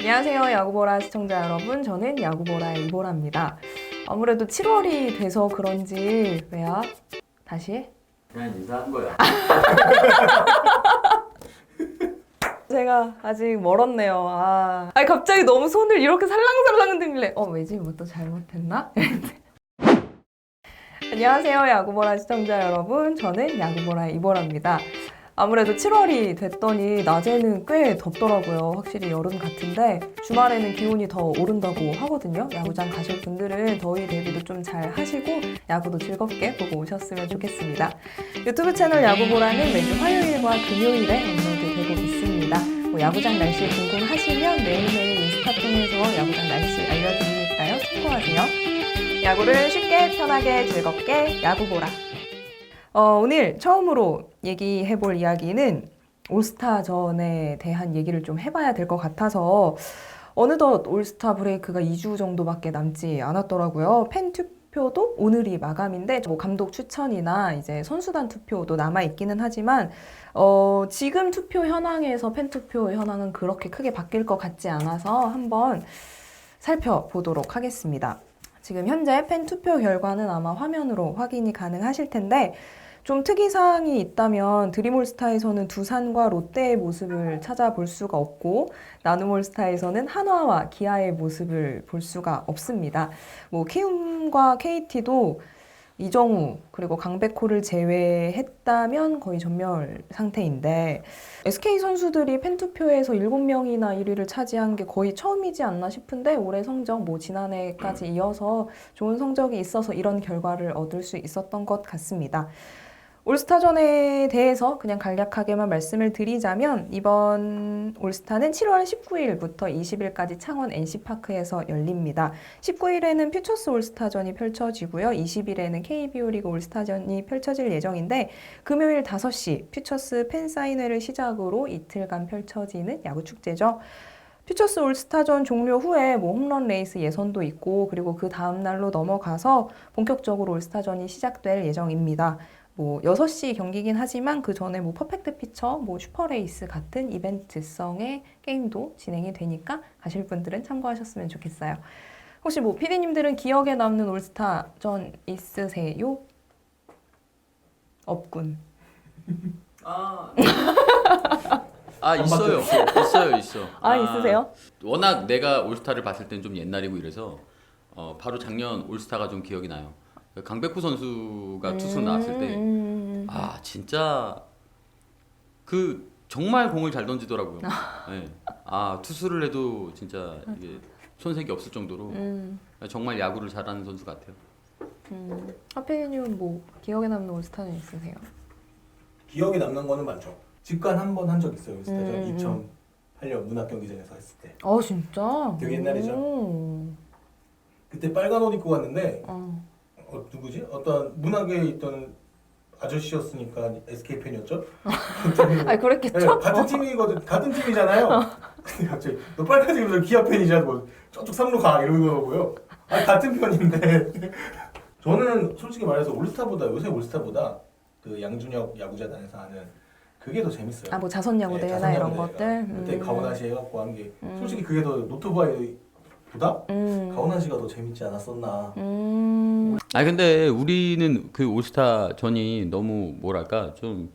안녕하세요. 야구보라 시청자 여러분. 저는 야구보라의 이보라입니다. 아무래도 7월이 돼서 그런지 왜야? 다시 해? 그냥 인사한 거야. 제가 아직 멀었네요. 아, 아니 갑자기 너무 손을 이렇게 살랑살랑 흔들길래 어 왜지? 뭐 또 잘못했나? 안녕하세요. 야구보라 시청자 여러분. 저는 야구보라의 이보라입니다. 아무래도 7월이 됐더니 낮에는 꽤 덥더라고요. 확실히 여름 같은데 주말에는 기온이 더 오른다고 하거든요. 야구장 가실 분들은 더위 대비도 좀 잘 하시고 야구도 즐겁게 보고 오셨으면 좋겠습니다. 유튜브 채널 야구보라는 매주 화요일과 금요일에 업로드 되고 있습니다. 뭐 야구장 날씨 궁금하시면 매일매일 인스타 통해서 야구장 날씨 알려드리니까요. 참고하세요. 야구를 쉽게 편하게 즐겁게 야구보라. 어, 오늘 처음으로 얘기해 볼 이야기는 올스타전에 대한 얘기를 좀 해봐야 될 것 같아서 어느덧 올스타 브레이크가 2주 정도밖에 남지 않았더라고요. 팬 투표도 오늘이 마감인데 뭐 감독 추천이나 이제 선수단 투표도 남아 있기는 하지만 어, 지금 투표 현황에서 팬 투표 현황은 그렇게 크게 바뀔 것 같지 않아서 한번 살펴보도록 하겠습니다. 지금 현재 팬 투표 결과는 아마 화면으로 확인이 가능하실 텐데 좀 특이사항이 있다면 드림올스타에서는 두산과 롯데의 모습을 찾아볼 수가 없고 나눔올스타에서는 한화와 기아의 모습을 볼 수가 없습니다. 뭐 키움과 KT도 이정우 그리고 강백호를 제외했다면 거의 전멸 상태인데 SK 선수들이 팬투표에서 7명이나 1위를 차지한 게 거의 처음이지 않나 싶은데 올해 성적 뭐 지난해까지 이어서 좋은 성적이 있어서 이런 결과를 얻을 수 있었던 것 같습니다. 올스타전에 대해서 그냥 간략하게만 말씀을 드리자면 이번 올스타는 7월 19일부터 20일까지 창원 NC파크에서 열립니다. 19일에는 퓨처스 올스타전이 펼쳐지고요. 20일에는 KBO 리그 올스타전이 펼쳐질 예정인데 금요일 5시 퓨처스 팬사인회를 시작으로 이틀간 펼쳐지는 야구 축제죠. 퓨처스 올스타전 종료 후에 뭐 홈런 레이스 예선도 있고 그리고 그 다음 날로 넘어가서 본격적으로 올스타전이 시작될 예정입니다. 뭐 6시 경기긴 하지만 그 전에 뭐 퍼펙트 피처, 뭐 슈퍼레이스 같은 이벤트성의 게임도 진행이 되니까 가실 분들은 참고하셨으면 좋겠어요. 혹시 뭐 피디님들은 기억에 남는 올스타전 있으세요? 없군. 아. 아 있어요. 있어요, 있어. 아, 있으세요? 워낙 내가 올스타를 봤을 땐좀 옛날이고 이래서 어, 바로 작년 올스타가 좀 기억이 나요. 강백호 선수가 투수 나왔을 때 음, 아 진짜 그 정말 공을 잘 던지더라고요. 네. 아 투수를 해도 진짜 이게 손색이 없을 정도로 음, 정말 야구를 잘하는 선수 같아요. 음. 하필님은 뭐 기억에 남는 올스타전 있으세요? 기억에 남는 거는 많죠. 직관 한 번 한 적 있어요. 음, 스타전 2008년 문학경기장에서 했을 때. 아 진짜? 되게 옛날이죠. 오. 그때 빨간 옷 입고 갔는데 어. 어, 누구지? 어떤 문학에 있던 아저씨였으니까 SK 팬이었죠. 아니 그랬겠죠? 네, 같은 팀이거든. 같은 팀이잖아요. 근데 갑자기 너 빨간색 입어서 기아 팬이잖아. 뭐 저쪽 삼루 가 이러는 거고요. 아 같은 편인데. 저는 솔직히 말해서 올스타보다 요새 올스타보다 그 양준혁 야구자단에서 하는 그게 더 재밌어요. 아 뭐 자선 야구 네, 대회나 자선 이런 대회가. 것들. 그때 음. 가오나시 해갖고 한게 음. 솔직히 그게 더 노트바이 보다 음. 가오나시가 더 재밌지 않았었나. 음. 아 근데 우리는 그 올스타 전이 너무 뭐랄까 좀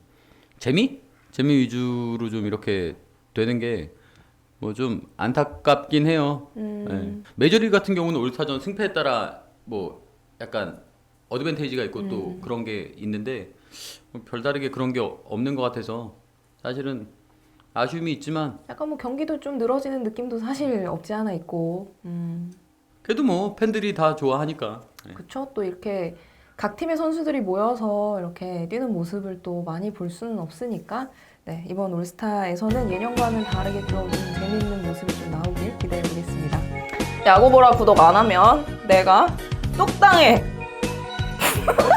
재미 재미 위주로 좀 이렇게 되는 게 뭐 좀 안타깝긴 해요. 음. 네. 메이저리그 같은 경우는 올스타전 승패에 따라 뭐 약간 어드밴테이지가 있고 음. 또 그런 게 있는데 뭐 별다르게 그런 게 없는 것 같아서 사실은 아쉬움이 있지만 약간 뭐 경기도 좀 늘어지는 느낌도 사실 없지 않아 있고. 음. 그래도 뭐 팬들이 다 좋아하니까. 네. 그쵸? 또 이렇게 각 팀의 선수들이 모여서 이렇게 뛰는 모습을 또 많이 볼 수는 없으니까 네, 이번 올스타에서는 예년과는 다르게 좀 재밌는 모습이 좀 나오길 기대해 보겠습니다. 야구보라 구독 안 하면 내가 똑당해.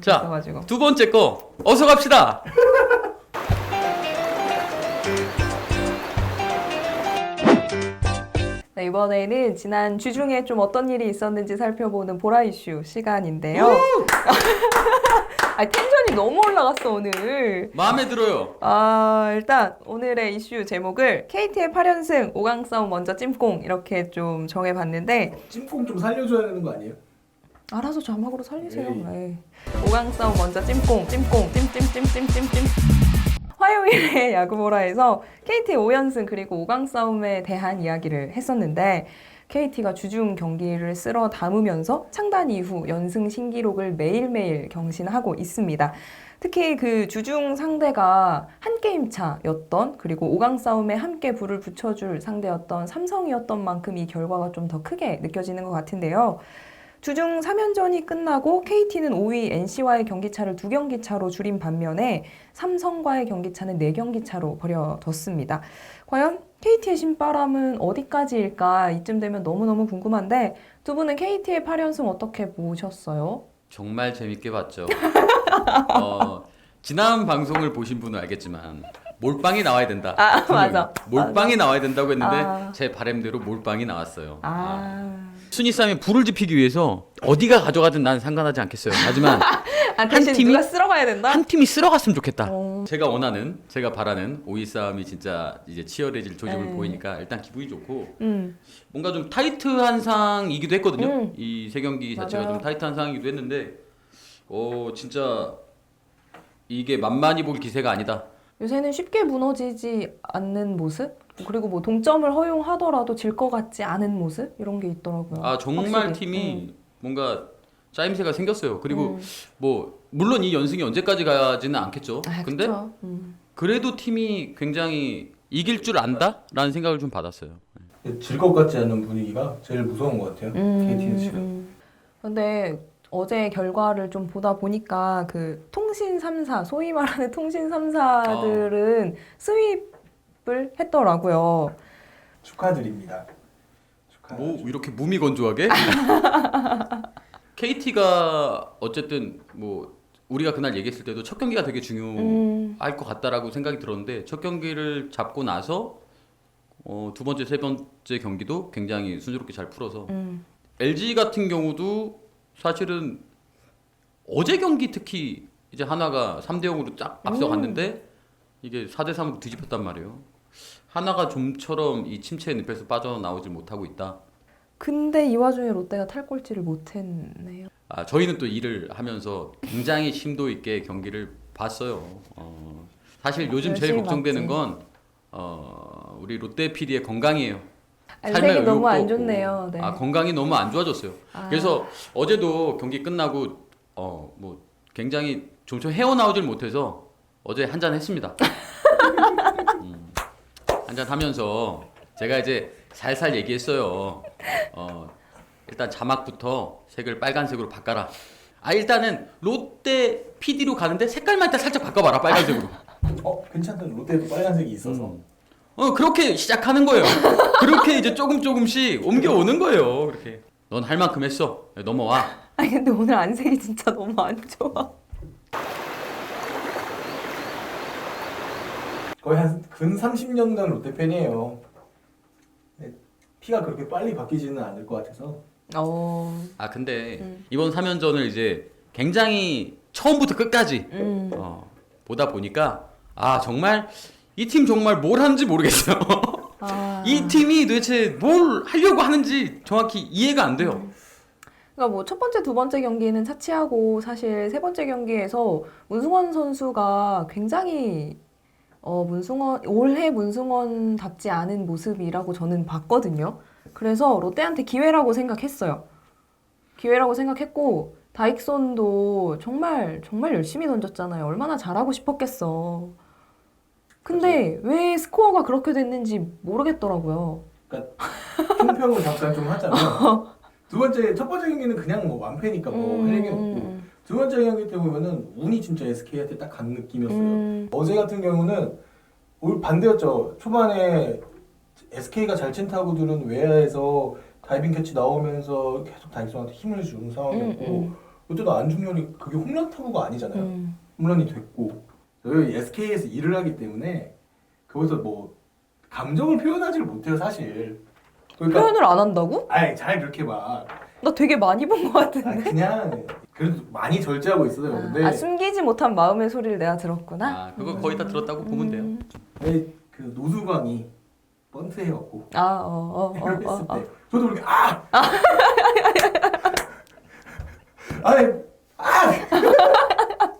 자, 있어가지고. 두 번째 거 어서 갑시다. 네, 이번에는 지난 주중에 좀 어떤 일이 있었는지 살펴보는 보라 이슈 시간인데요. 아, 텐션이 너무 올라갔어 오늘. 마음에 들어요. 아, 일단 오늘의 이슈 제목을 KT의 8연승 5강 싸움 먼저 찜꽁 이렇게 좀 정해봤는데 찜꽁 좀 살려줘야 되는 거 아니에요? 알아서 자막으로 살리세요. 네. 5강 싸움 먼저 찜꽁, 찜꽁, 찜찜찜찜찜찜. 화요일에 야구보라에서 KT의 5연승 그리고 5강 싸움에 대한 이야기를 했었는데 KT가 주중 경기를 쓸어 담으면서 창단 이후 연승 신기록을 매일매일 경신하고 있습니다. 특히 그 주중 상대가 한 게임 차였던 그리고 5강 싸움에 함께 불을 붙여줄 상대였던 삼성이었던 만큼 이 결과가 좀 더 크게 느껴지는 것 같은데요. 주중 3연전이 끝나고 KT는 5위 NC와의 경기차를 두 경기 차로 줄인 반면에 삼성과의 경기차는 네 경기 차로 버려뒀습니다. 과연 KT의 신바람은 어디까지일까 이쯤 되면 너무너무 궁금한데 두 분은 KT의 8연승 어떻게 보셨어요? 정말 재밌게 봤죠. 어, 지난 방송을 보신 분은 알겠지만 몰빵이 나와야 된다. 아. 맞아. 몰빵이 나와야 된다고 했는데 아. 제 바람대로 몰빵이 나왔어요. 아. 아, 순위 싸움에 불을 지피기 위해서 어디가 가져가든 난 상관하지 않겠어요. 하지만 아 대신 팀이- 누가 쓸어 가야 된다? 한 팀이 쓸어갔으면 좋겠다. 어. 제가 원하는, 제가 바라는 5위 싸움이 진짜 이제 치열해질 조짐을 네. 보이니까 일단 기분이 좋고 음, 뭔가 좀 타이트한 상이기도 했거든요. 음. 이 세 경기 자체가 맞아요. 좀 타이트한 상이기도 했는데, 어 진짜 이게 만만히 볼 기세가 아니다. 요새는 쉽게 무너지지 않는 모습? 그리고 뭐 동점을 허용하더라도 질 것 같지 않은 모습? 이런 게 있더라고요. 아 정말 확실히. 팀이 뭔가 짜임새가 생겼어요. 그리고 음. 뭐 물론 이 연승이 언제까지 가지는 않겠죠. 아, 근데 그쵸. 음. 그래도 팀이 굉장히 이길 줄 안다라는 생각을 좀 받았어요. 질것 같지 않은 분위기가 제일 무서운 것 같아요. KT는 지금. 음. 근데 어제 결과를 좀 보다 보니까 그 통신 3사, 소위 말하는 통신 3사들은 스윕 을 했더라고요. 축하드립니다. 축하. 뭐 이렇게 무미 건조하게? KT가 어쨌든 뭐 우리가 그날 얘기했을 때도 첫 경기가 되게 중요할 음. 것 같다라고 생각이 들었는데 첫 경기를 잡고 나서 어, 두 번째 세 번째 경기도 굉장히 순조롭게 잘 풀어서 음. LG 같은 경우도 사실은 어제 경기 특히 이제 하나가 3대 0으로 쫙 앞서갔는데 이게 4대 3으로 뒤집혔단 말이에요. 하나가 좀처럼 이 침체의 늪에서 빠져나오질 못하고 있다. 근데 이 와중에 롯데가 탈꼴찌를 못했네요. 아, 저희는 또 일을 하면서 굉장히 심도 있게 경기를 봤어요. 어, 사실 요즘 제일 열심히 걱정되는. 건 어, 우리 롯데 PD의 건강이에요. 안색이 너무 안 좋네요. 네. 아 건강이 너무 안 좋아졌어요. 아. 그래서 어제도 경기 끝나고 어 뭐 굉장히 좀처럼 헤어나오질 못해서 어제 한 잔 했습니다. 음, 한잔 하면서 제가 이제 살살 얘기했어요. 어 일단 자막부터 색을 빨간색으로 바꿔라. 아 일단은 롯데 PD로 가는데 색깔만 일단 살짝 바꿔봐라 빨간색으로. 어 괜찮다. 롯데도 빨간색이 있어서. 음. 어 그렇게 시작하는 거예요. 그렇게 이제 조금 조금씩 옮겨오는 거예요. 그렇게. 넌 할 만큼 했어. 넘어와. 아니 근데 오늘 안색이 진짜 너무 안 좋아. 거의 한 근 30년간 롯데 팬이에요. 네, 피가 그렇게 빨리 바뀌지는 않을 것 같아서. 어. 아 근데 음. 이번 3연전을 이제 굉장히 처음부터 끝까지 음. 어, 보다 보니까 아 정말 이 팀 정말 뭘 하는지 모르겠어요. 아. 이 팀이 도대체 뭘 하려고 하는지 정확히 이해가 안 돼요. 그러니까 뭐 첫 번째, 두 번째 경기는 차치하고 사실 세 번째 경기에서 문승원 선수가 굉장히 어 문승원 올해 문승원답지 않은 모습이라고 저는 봤거든요. 그래서 롯데한테 기회라고 생각했어요. 기회라고 생각했고 다익손도 정말 정말 열심히 던졌잖아요. 얼마나 잘하고 싶었겠어. 근데 왜 스코어가 그렇게 됐는지 모르겠더라고요. 총평을 잠깐 좀 하자면 두 번째 첫 번째 경기는 그냥 뭐 완패니까 뭐할 얘기 없고 음, 두 번째 경기 때 보면은 운이 진짜 SK한테 딱 간 느낌이었어요. 음, 어제 같은 경우는 올 반대였죠. 초반에 SK가 잘 친 타구들은 외야에서 다이빙 캐치 나오면서 계속 다이슨한테 힘을 주는 상황이었고 음, 롯데도 안중현이 그게 홈런 타구가 아니잖아요. 음. 홈런이 됐고 저희 SK에서 일을 하기 때문에 거기서 뭐 감정을 표현하지를 못해요 사실. 그러니까 표현을 안 한다고? 아이 잘 그렇게 막 나 되게 많이 본것 아, 같은데. 그냥 그래도 많이 절제하고 있어요. 근데 아, 숨기지 못한 마음의 소리를 내가 들었구나. 아 그거 거의 다 들었다고 보면 돼요. 음. 내그 노수광이 번트해갖고 아, 어, 어, 이렇게 어, 했을 어, 때 어. 저도 이렇게 아! 아니 아!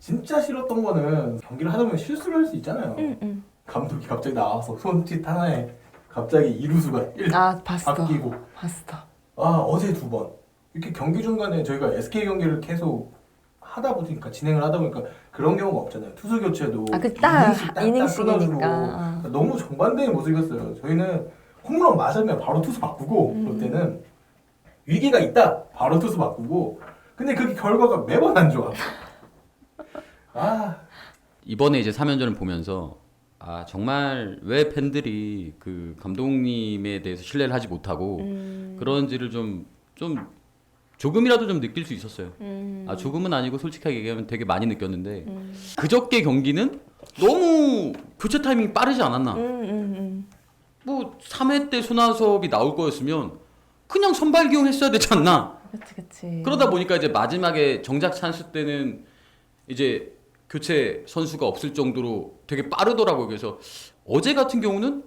진짜 싫었던 거는 경기를 하다 보면 실수를 할 수 있잖아요. 응, 응. 감독이 갑자기 나와서 손짓 하나에 갑자기 이루수가 1 아, 봤어. 바뀌고 봤어. 아 어제 두 번 이렇게 경기 중간에 저희가 SK 경기를 계속 하다 보니까 진행을 하다 보니까 그런 경우가 없잖아요 투수 교체도 아, 그 딱 이닝씩 이닝씩이니까. 끊어주고 아. 너무 정반대의 모습이었어요 저희는 홈런 맞으면 바로 투수 바꾸고 음. 롯데는 위기가 있다 바로 투수 바꾸고 근데 그게 결과가 매번 안 좋아 아 이번에 이제 3연전을 보면서 아 정말 왜 팬들이 그 감독님에 대해서 신뢰를 하지 못하고 음, 그런지를 좀좀 조금이라도 좀 느낄 수 있었어요. 음, 아 조금은 아니고 솔직하게 얘기하면 되게 많이 느꼈는데 음, 그저께 경기는 너무 교체 타이밍이 빠르지 않았나? 음, 음, 음. 뭐 3회 때 손아섭이 나올 거였으면 그냥 선발 기용했어야 되지 않나? 그치, 그치. 그러다 보니까 이제 마지막에 정작 찬스 때는 이제 교체 선수가 없을 정도로 되게 빠르더라고요. 그래서 어제 같은 경우는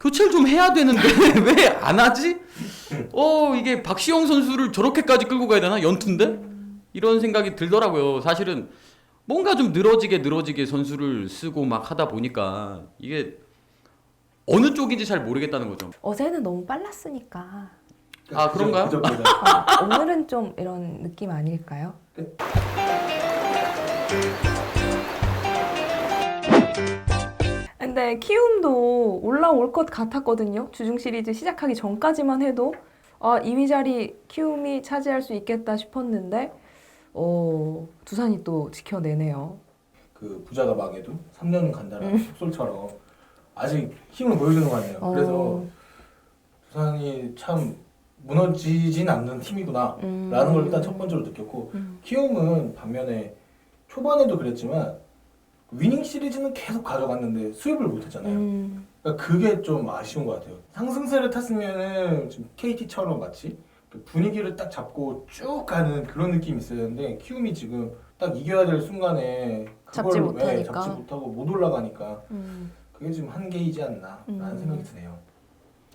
교체를 좀 해야 되는데 왜 안 하지? 어 이게 박시영 선수를 저렇게까지 끌고 가야 되나 연투인데 이런 생각이 들더라고요. 사실은 뭔가 좀 늘어지게 늘어지게 선수를 쓰고 막 하다 보니까 이게 어느 쪽인지 잘 모르겠다는 거죠. 어제는 너무 빨랐으니까. 아, 그런가요? 어, 오늘은 좀 이런 느낌 아닐까요? 근데 키움도 올라올 것 같았거든요. 주중 시리즈 시작하기 전까지만 해도 아, 2위 자리 키움이 차지할 수 있겠다 싶었는데 어, 두산이 또 지켜내네요. 그 부자가 망해도 3년은 간다라는 속설처럼 아직 힘을 보여주는 거 아니에요. 그래서 어, 두산이 참 무너지진 않는 팀이구나 음. 라는 걸 일단 첫 번째로 느꼈고 음. 키움은 반면에 초반에도 그랬지만 위닝 시리즈는 계속 가져갔는데 수입을 못했잖아요. 음, 그러니까 그게 좀 아쉬운 것 같아요. 상승세를 탔으면은 지금 KT처럼 마치 그 분위기를 딱 잡고 쭉 가는 그런 느낌이 있었는데 키움이 지금 딱 이겨야 될 순간에 잡지 그걸 왜 못하니까. 잡지 못하고 못 올라가니까 음. 그게 지금 한계이지 않나라는 음. 생각이 드네요.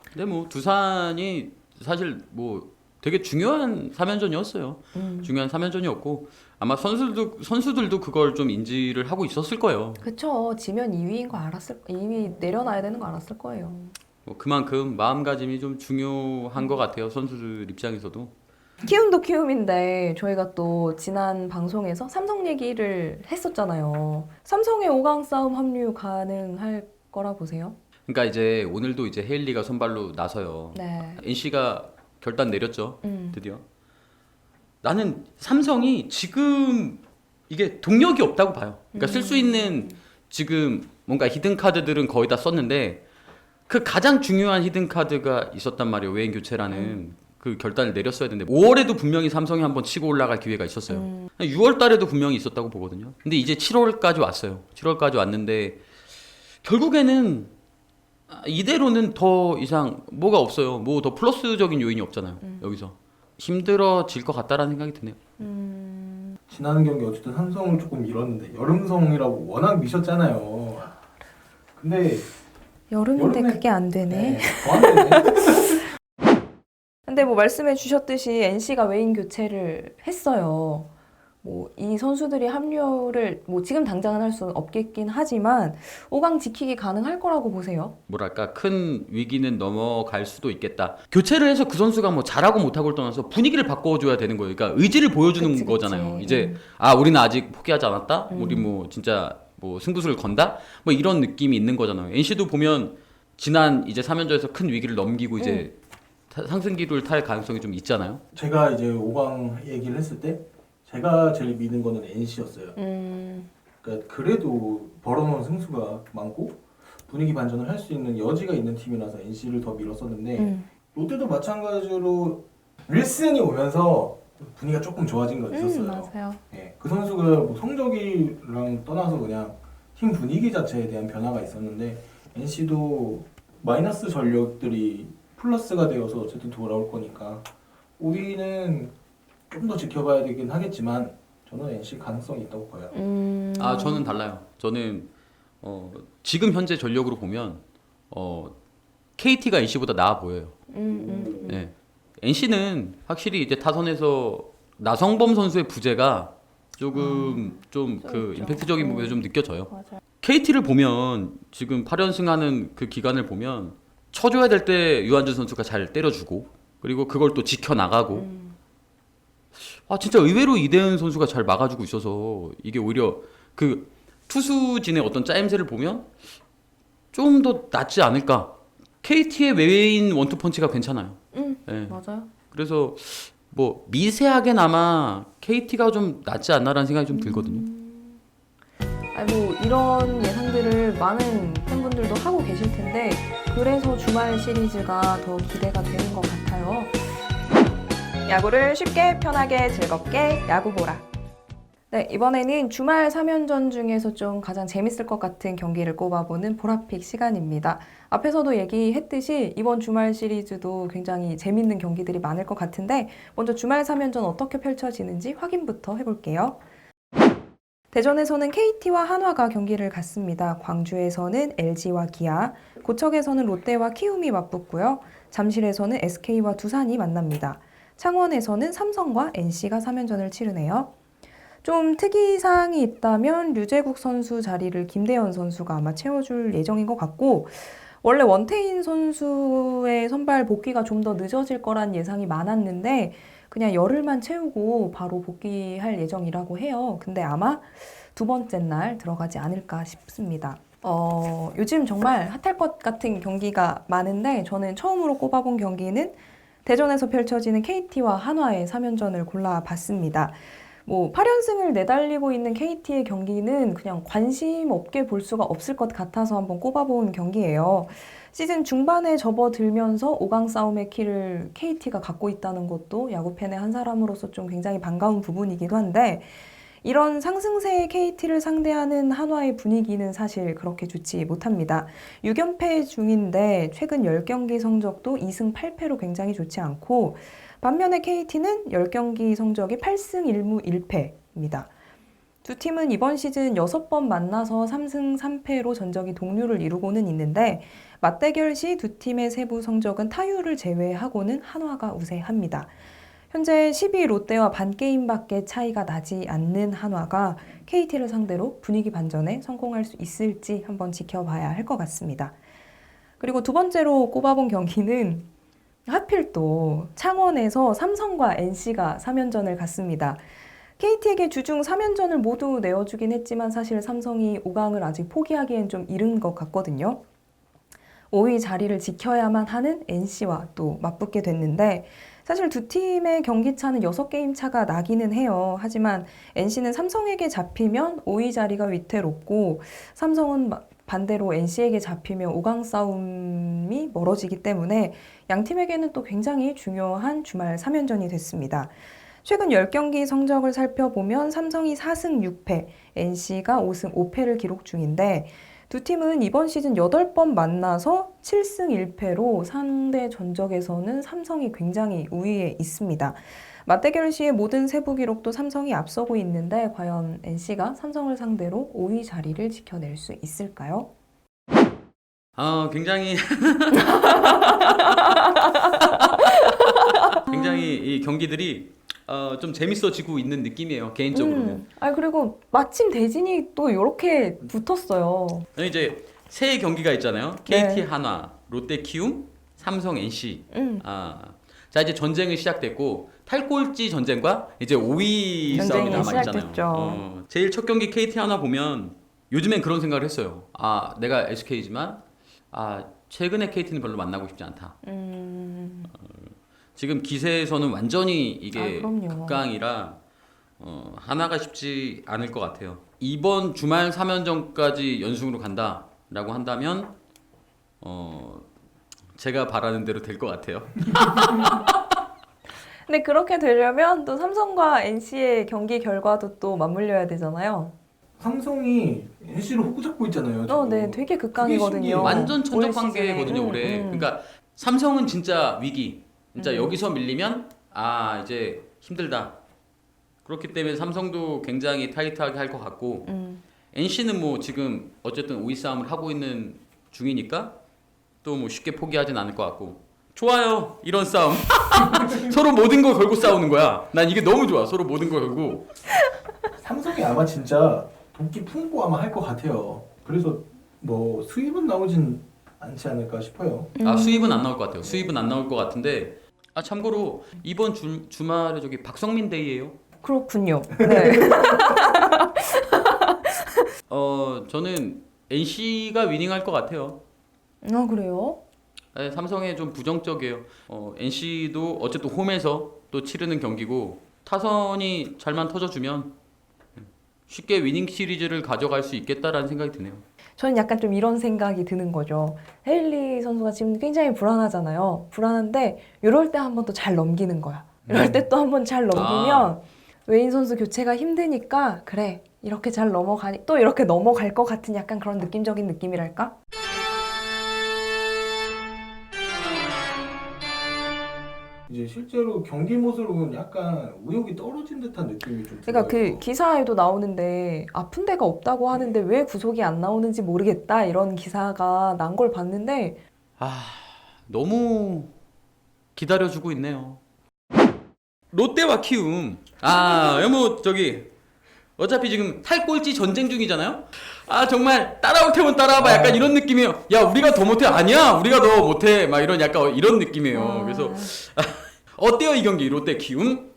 근데 뭐 두산이 사실 뭐 되게 중요한 3연전이었어요. 음. 중요한 3연전이었고 아마 선수들도 선수들도 그걸 좀 인지를 하고 있었을 거예요. 그쵸. 지면 2위인 거 알았을, 2위 내려놔야 되는 거 알았을 거예요. 뭐 그만큼 마음가짐이 좀 중요한 것 같아요. 선수들 입장에서도. 키움도 키움인데 저희가 또 지난 방송에서 삼성 얘기를 했었잖아요. 삼성의 5강 싸움 합류 가능할 거라 보세요? 그러니까 이제 오늘도 이제 헤일리가 선발로 나서요. 네. NC가 결단 내렸죠. 음. 드디어. 나는 삼성이 지금 이게 동력이 없다고 봐요. 그러니까 쓸 수 있는 지금 뭔가 히든 카드들은 거의 다 썼는데 그 가장 중요한 히든 카드가 있었단 말이에요. 외인 교체라는 그 결단을 내렸어야 되는데 5월에도 분명히 삼성이 한번 치고 올라갈 기회가 있었어요. 음. 6월 달에도 분명히 있었다고 보거든요. 근데 이제 7월까지 왔어요. 7월까지 왔는데 결국에는 아, 이대로는 더 이상 뭐가 없어요. 뭐 더 플러스적인 요인이 없잖아요. 여기서 힘들어질 것 같다라는 생각이 드네요. 음. 지난 경기 어쨌든 삼성을 조금 잃었는데 여름성이라고 워낙 미셨잖아요. 근데 여름인데 여름에- 그게 안 되네. 네, 더안 되네. 근데 뭐 말씀해 주셨듯이 NC가 외인 교체를 했어요. 뭐 이 선수들이 합류를 뭐 지금 당장은 할 수는 없겠긴 하지만 5강 지키기 가능할 거라고 보세요. 뭐랄까 큰 위기는 넘어갈 수도 있겠다. 교체를 해서 그 선수가 뭐 잘하고 못하고를 떠나서 분위기를 바꿔줘야 되는 거예요. 그러니까 의지를 보여주는 그치, 그치. 거잖아요. 이제 음. 아 우리는 아직 포기하지 않았다. 음. 우리 뭐 진짜 뭐 승부수를 건다. 뭐 이런 느낌이 있는 거잖아요. NC도 보면 지난 이제 3연전에서 큰 위기를 넘기고 이제 타- 상승기를 탈 가능성이 좀 있잖아요. 제가 이제 5강 얘기를 했을 때 제가 제일 믿는 거는 NC였어요. 음. 그러니까 그래도 벌어놓은 승수가 많고 분위기 반전을 할 수 있는 여지가 있는 팀이라서 NC를 더 밀었었는데 음. 롯데도 마찬가지로 윌슨이 오면서 분위기가 조금 좋아진 건 음, 있었어요. 맞아요. 예, 그 선수가 뭐 성적이랑 떠나서 그냥 팀 분위기 자체에 대한 변화가 있었는데 NC도 마이너스 전력들이 플러스가 되어서 어쨌든 돌아올 거니까 우리는 좀더 지켜봐야 되긴 하겠지만 저는 NC 가능성이 있다고 봐요. 음... 아 저는 달라요. 저는 어, 지금 현재 전력으로 보면 어, KT가 NC보다 나아 보여요. 음, 음. 네. NC는 확실히 이제 타선에서 나성범 선수의 부재가 조금 좀 좀 그 있죠. 임팩트적인 음. 부분에 좀 느껴져요. 맞아요. KT를 보면 지금 8연승하는 그 기간을 보면 쳐줘야 될 때 유한준 선수가 잘 때려주고 그리고 그걸 또 지켜 나가고 음. 아 진짜 의외로 이대은 선수가 잘 막아주고 있어서 이게 오히려 그 투수진의 어떤 짜임새를 보면 좀 더 낫지 않을까. KT의 외인 원투 펀치가 괜찮아요. 음, 예. 맞아요. 그래서 뭐 미세하게나마 KT가 좀 낫지 않나라는 생각이 좀 들거든요. 아니 뭐 이런 예상들을 많은 팬분들도 하고 계실 텐데 그래서 주말 시리즈가 더 기대가 되는 것 같아요. 야구를 쉽게 편하게 즐겁게 야구 보라. 네, 이번에는 주말 3연전 중에서 좀 가장 재밌을 것 같은 경기를 꼽아보는 보라픽 시간입니다. 앞에서도 얘기했듯이 이번 주말 시리즈도 굉장히 재밌는 경기들이 많을 것 같은데 먼저 주말 3연전 어떻게 펼쳐지는지 확인부터 해볼게요. 대전에서는 KT와 한화가 경기를 갖습니다. 광주에서는 LG와 기아, 고척에서는 롯데와 키움이 맞붙고요. 잠실에서는 SK와 두산이 만납니다. 창원에서는 삼성과 NC가 3연전을 치르네요. 좀 특이사항이 있다면 류재국 선수 자리를 김대현 선수가 아마 채워줄 예정인 것 같고 원래 원태인 선수의 선발 복귀가 좀 더 늦어질 거란 예상이 많았는데 그냥 열흘만 채우고 바로 복귀할 예정이라고 해요. 근데 아마 두 번째 날 들어가지 않을까 싶습니다. 어, 요즘 정말 핫할 것 같은 경기가 많은데 저는 처음으로 꼽아본 경기는 대전에서 펼쳐지는 KT와 한화의 3연전을 골라봤습니다. 뭐 8연승을 내달리고 있는 KT의 경기는 그냥 관심 없게 볼 수가 없을 것 같아서 한번 꼽아본 경기예요. 시즌 중반에 접어들면서 5강 싸움의 키를 KT가 갖고 있다는 것도 야구 팬의 한 사람으로서 좀 굉장히 반가운 부분이기도 한데 이런 상승세의 KT를 상대하는 한화의 분위기는 사실 그렇게 좋지 못합니다. 6연패 중인데 최근 10경기 성적도 2승 8패로 굉장히 좋지 않고 반면에 KT는 10경기 성적이 8승 1무 1패입니다. 두 팀은 이번 시즌 6번 만나서 3승 3패로 전적이 동률을 이루고는 있는데 맞대결 시 두 팀의 세부 성적은 타율을 제외하고는 한화가 우세합니다. 현재 10위 롯데와 반 게임밖에 차이가 나지 않는 한화가 KT를 상대로 분위기 반전에 성공할 수 있을지 한번 지켜봐야 할 것 같습니다. 그리고 두 번째로 꼽아본 경기는 하필 또 창원에서 삼성과 NC가 3연전을 갔습니다. KT에게 주중 3연전을 모두 내어주긴 했지만 사실 삼성이 5강을 아직 포기하기엔 좀 이른 것 같거든요. 5위 자리를 지켜야만 하는 NC와 또 맞붙게 됐는데 사실 두 팀의 경기 차는 6게임 차가 나기는 해요. 하지만 NC는 삼성에게 잡히면 5위 자리가 위태롭고 삼성은 마- 반대로 NC에게 잡히면 5강 싸움이 멀어지기 때문에 양 팀에게는 또 굉장히 중요한 주말 3연전이 됐습니다. 최근 10경기 성적을 살펴보면 삼성이 4승 6패, NC가 5승 5패를 기록 중인데 두 팀은 이번 시즌 8번 만나서 7승 1패로 상대 전적에서는 삼성이 굉장히 우위에 있습니다. 맞대결 시의 모든 세부 기록도 삼성이 앞서고 있는데 과연 NC가 삼성을 상대로 5위 자리를 지켜낼 수 있을까요? 아 굉장히 굉장히 이 경기들이 어, 좀 재밌어지고 있는 느낌이에요 개인적으로는. 음, 아 그리고 마침 대진이 또 이렇게 붙었어요. 이제 세 경기가 있잖아요. KT 네. 한화, 롯데 키움, 삼성 NC. 음, 아, 자 이제 전쟁이 시작됐고 탈꼴찌 전쟁과 이제 5위 싸움이 남아 있잖아요. 시작됐죠. 어, 제일 첫 경기 KT 하나 보면 요즘엔 그런 생각을 했어요. 아 내가 SK지만 아 최근에 KT는 별로 만나고 싶지 않다. 음, 지금 기세에서는 완전히 이게 아. 극강이라 어, 하나가 쉽지 않을 것 같아요. 이번 주말 3연전까지 연승으로 간다라고 한다면 어, 제가 바라는 대로 될 것 같아요. 근데 그렇게 되려면 또 삼성과 NC의 경기 결과도 또 맞물려야 되잖아요. 삼성이 NC를 호구 잡고 있잖아요. 어, 지금. 네, 되게. 극강이거든요. 완전 천적 올 관계거든요. 올해. 음, 음. 그러니까 삼성은 진짜 위기. 진짜 음. 여기서 밀리면 아 이제 힘들다. 그렇기 때문에 삼성도 굉장히 타이트하게 할 것 같고 음. NC는 뭐 지금 어쨌든 5위 싸움을 하고 있는 중이니까 또 뭐 쉽게 포기하진 않을 것 같고 좋아요 이런 싸움 서로 모든 걸 걸고 싸우는 거야 난 이게 너무 좋아 서로 모든 걸 걸고 삼성이 아마 진짜 도끼 품고 아마 할 것 같아요. 그래서 뭐 수입은 나오진 않지 않을까 싶어요. 음. 아 수입은 안 나올 것 같아요 수입은 안 나올 것 같은데 아 참고로 이번 주, 주말에 저기 박성민 데이예요 그렇군요. 네. 어 저는 NC가 위닝할 것 같아요 아, 그래요? 네, 삼성에 좀 부정적이에요. 어, NC도 어쨌든 홈에서 또 치르는 경기고 타선이 잘만 터져주면 쉽게 위닝 시리즈를 가져갈 수 있겠다라는 생각이 드네요. 저는 약간 좀 이런 생각이 드는 거죠. 헤일리 선수가 지금 굉장히 불안하잖아요. 불안한데 이럴 때 한번또잘 넘기는 거야. 이럴 때 또 한 번 잘 넘기면 아. 웨인 선수 교체가 힘드니까 그래 이렇게 잘 넘어가니 또 이렇게 넘어갈 것 같은 약간 그런 느낌적인 느낌이랄까? 이제 실제로 경기 모습으로는 약간 의욕이 떨어진 듯한 느낌이 좀 그러니까 그 들어요. 기사에도 나오는데 아픈 데가 없다고 하는데 왜 구속이 안 나오는지 모르겠다 이런 기사가 난 걸 봤는데 아 너무 기다려주고 있네요. 롯데와 키움. 아 여보 저기 어차피 지금 탈꼴찌 전쟁 중이잖아요. 아 정말 따라올 테면 따라와봐 약간 아. 이런 느낌이에요. 야 우리가 더 못해 아니야 우리가 더 못해 막 이런 약간 이런 느낌이에요. 아, 그래서 어때요 이 경기 롯데 키움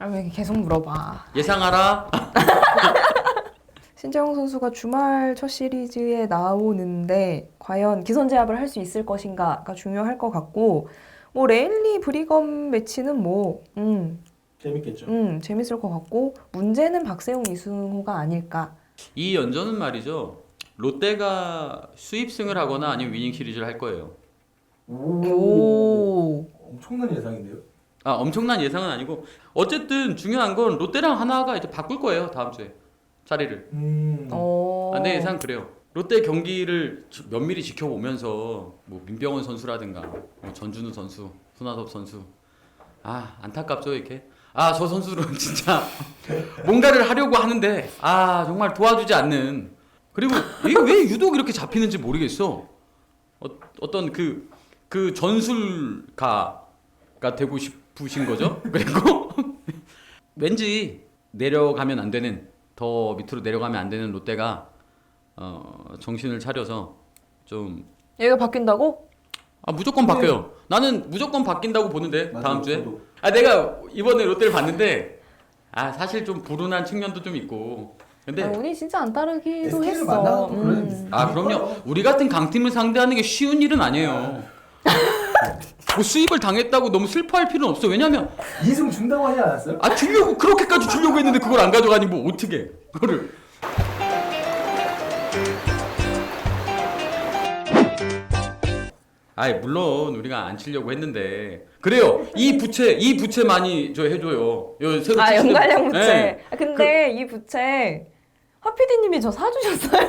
아, 왜 계속 물어봐. 예상하라. 신재영 선수가 주말 첫 시리즈에 나오는데 과연 기선 제압을 할 수 있을 것인가가 중요할 것 같고 뭐 레일리 브리검 매치는 뭐 음, 재밌겠죠. 음, 재밌을 것 같고 문제는 박세웅 이승호가 아닐까. 이 연전은 말이죠. 롯데가 수입승을 하거나 아니면 위닝 시리즈를 할 거예요. 오. 엄청난 예상인데요. 아 엄청난 예상은 아니고 어쨌든 중요한 건 롯데랑 하나가 이제 바꿀 거예요 다음 주에 자리를. 음. 어. 아, 내 예상 그래요. 롯데 경기를 지- 면밀히 지켜보면서 뭐 민병헌 선수라든가 뭐 전준우 선수, 손아섭 선수 아 안타깝죠 이렇게. 아 저 선수는 진짜 뭔가를 하려고 하는데 아 정말 도와주지 않는 그리고 이게 왜 유독 이렇게 잡히는지 모르겠어. 어, 어떤 그 그 전술가 가 되고 싶으신 거죠. 그리고 왠지 내려가면 안 되는 더 밑으로 내려가면 안 되는 롯데가 어, 정신을 차려서 좀 얘가 바뀐다고? 아, 무조건 네. 바뀌어요. 나는 무조건 바뀐다고 보는데 맞아요, 다음 주에. 저도. 아 내가 이번에 롯데를 봤는데 아 사실 좀 불운한 측면도 좀 있고. 근데 아, 운이 진짜 안 따르기도 SK 를 했어. 만나도 음. 그런 아 그럼요. 우리 같은 강팀을 상대하는 게 쉬운 일은 아니에요. 뭐 수입을 당했다고 너무 슬퍼할 필요는 없어. 왜냐면 이승 준다고 하지 않았어요? 아 주려고 그렇게까지 주려고 했는데 그걸 안 가져가니 뭐 어떻게 그거를 아이 물론 우리가 안 치려고 했는데 그래요 이 부채 이 부채 많이 저 해줘요 요 새로 아 치시는- 연관량 부채. 네. 아, 근데 이 부채 화피디님이 저 사주셨어요.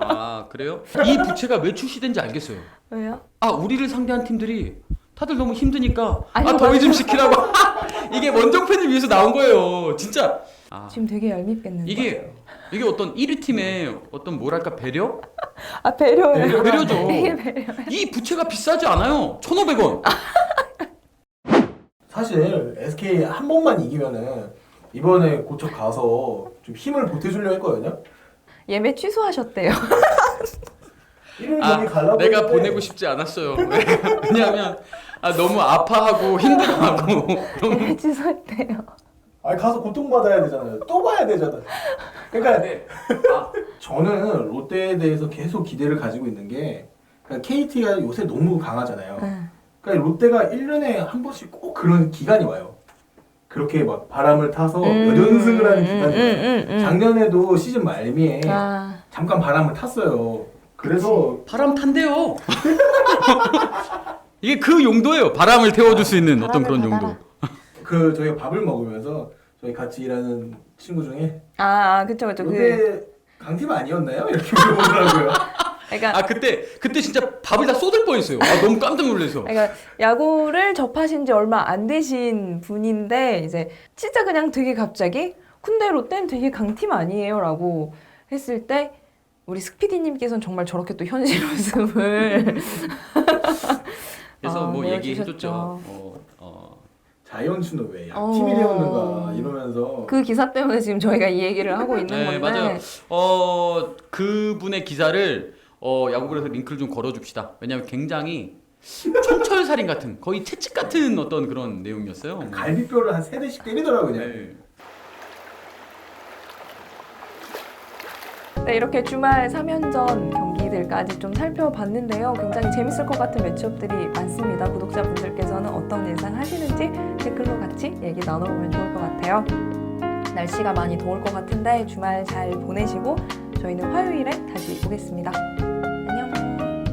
아 그래요 이 부채가 왜 출시된지 알겠어요 왜요? 아 우리를 상대한 팀들이 다들 너무 힘드니까 아니, 아 더위 좀 맞아요. 시키라고 이게 원정팬을 위해서 나온 거예요 진짜 아 지금 되게 얄밉겠는데. 이게 이게 어떤 1위 팀의 어떤 뭐랄까 배려? 아 배려예요. 배려죠. 이게 배려. 이 부채가 비싸지 않아요. 1,500원. 사실 SK 한 번만 이기면은 이번에 고척 가서 좀 힘을 보태주려 했거든요. 예매 취소하셨대요. 이런 아, 경기 내가 보내고 싶지 않았어요. 왜냐하면 아, 너무 아파하고 힘들어하고 예매 취소했대요. 아니 가서 고통받아야 되잖아요. 또 봐야 되잖아요. 그러니까 네. 아, 저는 롯데에 대해서 계속 기대를 가지고 있는 게 그러니까 KT가 요새 너무 강하잖아요. 응. 그러니까 롯데가 1년에 한 번씩 꼭 그런 기간이 와요. 그렇게 막 바람을 타서 음, 연승을 하는 음, 기간이 와요. 음, 음, 음. 작년에도 시즌 말미에 아, 잠깐 바람을 탔어요. 그래서 바람 탄대요. 이게 그 용도예요. 바람을 태워줄 수 있는 어떤 그런 바람을 용도. 받아라. 그 저희가 밥을 먹으면서 저희 같이 일하는 친구 중에 아, 아 그쵸 그쵸. 그, 요새 강팀 아니었나요? 이렇게 물어보더라고요. 그러니까 아 그때 그때 진짜 밥을 다 쏟을 뻔했어요. 아 너무 깜짝 놀라서. 그러니까 야구를 접하신 지 얼마 안 되신 분인데 이제 진짜 그냥 되게 갑자기 근데 롯데는 되게 강팀 아니에요라고 했을 때 우리 스피디님께서는 정말 저렇게 또 현실 웃음을 그래서 아, 뭐. 얘기해줬죠. 어, 어. 자이언 츠는 왜 어. 약팀이 되었는가 이러면서 그 기사 때문에 지금 저희가 이 얘기를 하고 있는 네, 건데 맞아요. 어 그분의 기사를 어 야구부에서 링크를 좀 걸어줍시다. 왜냐하면 굉장히 청철살인 같은 거의 채찍 같은 어떤 그런 내용이었어요. 갈비뼈를 한 세 대씩 때리더라고요. 그냥. 네. 네, 이렇게 주말 3연전 경기들까지 좀 살펴봤는데요. 굉장히 재밌을 것 같은 매치업들이 많습니다. 구독자분들께서는 어떤 예상 하시는지 댓글로 같이 얘기 나눠보면 좋을 것 같아요. 날씨가 많이 더울 것 같은데 주말 잘 보내시고 저희는 화요일에 다시 오겠습니다. 안녕.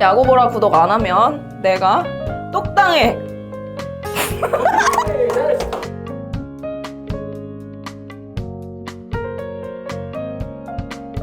야구 보라 구독 안 하면 내가 똑당해.